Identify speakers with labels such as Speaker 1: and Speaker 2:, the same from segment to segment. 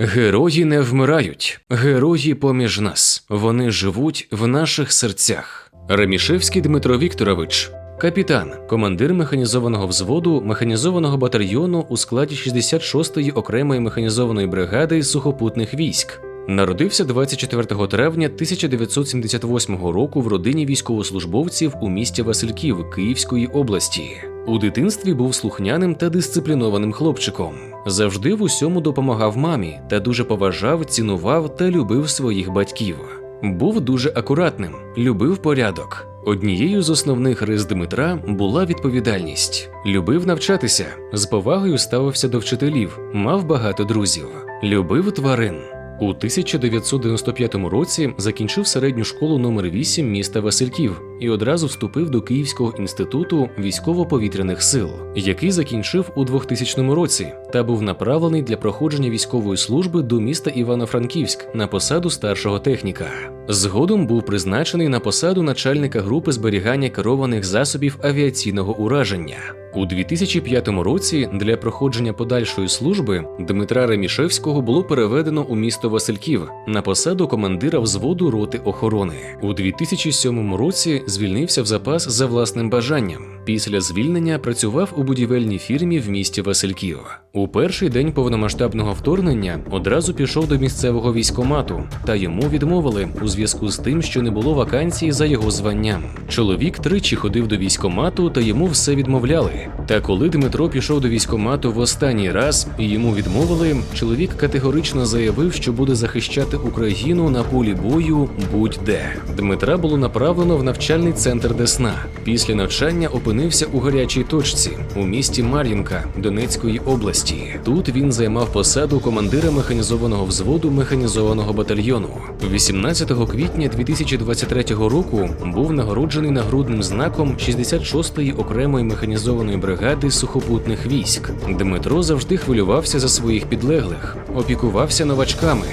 Speaker 1: Герої не вмирають, герої поміж нас. Вони живуть в наших серцях. Ремішевський Дмитро Вікторович, капітан, командир механізованого взводу механізованого батальйону у складі 66-ї окремої механізованої бригади сухопутних військ. Народився 24 травня 1978 року в родині військовослужбовців у місті Васильків Київської області. У дитинстві був слухняним та дисциплінованим хлопчиком. Завжди в усьому допомагав мамі та дуже поважав, цінував та любив своїх батьків. Був дуже акуратним, любив порядок. Однією з основних рис Дмитра була відповідальність. Любив навчатися, з повагою ставився до вчителів, мав багато друзів, любив тварин. У 1995 році закінчив середню школу номер 8 міста Васильків і одразу вступив до Київського інституту військово-повітряних сил, який закінчив у 2000 році та був направлений для проходження військової служби до міста Івано-Франківськ на посаду старшого техніка. Згодом був призначений на посаду начальника групи зберігання керованих засобів авіаційного ураження. У 2005 році для проходження подальшої служби Дмитра Ремішевського було переведено у місто Васильків на посаду командира взводу роти охорони. У 2007 році звільнився в запас за власним бажанням. Після звільнення працював у будівельній фірмі в місті Васильків. У перший день повномасштабного вторгнення одразу пішов до місцевого військомату, та йому відмовили у зв'язку з тим, що не було вакансії за його званням. Чоловік тричі ходив до військомату, та йому все відмовляли. Та коли Дмитро пішов до військомату в останній раз і йому відмовили, чоловік категорично заявив, що буде захищати Україну на полі бою будь-де. Дмитра було направлено в навчальний центр Десна. Після навчання опинився у гарячій точці у місті Мар'їнка Донецької області. Тут він займав посаду командира механізованого взводу механізованого батальйону. 18 квітня 2023 року був нагороджений нагрудним знаком 66-ї окремої механізованої бригади сухопутних військ. Дмитро завжди хвилювався за своїх підлеглих, опікувався новачками.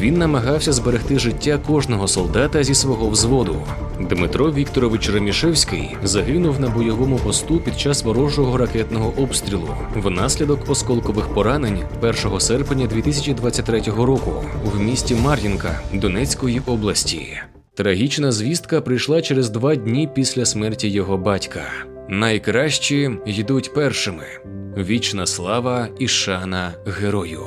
Speaker 1: Він намагався зберегти життя кожного солдата зі свого взводу. Дмитро Вікторович Ремішевський загинув на бойовому посту під час ворожого ракетного обстрілу внаслідок осколкових поранень 1 серпня 2023 року в місті Мар'їнка Донецької області. Трагічна звістка прийшла через два дні після смерті його батька. Найкращі йдуть першими. Вічна слава і шана герою.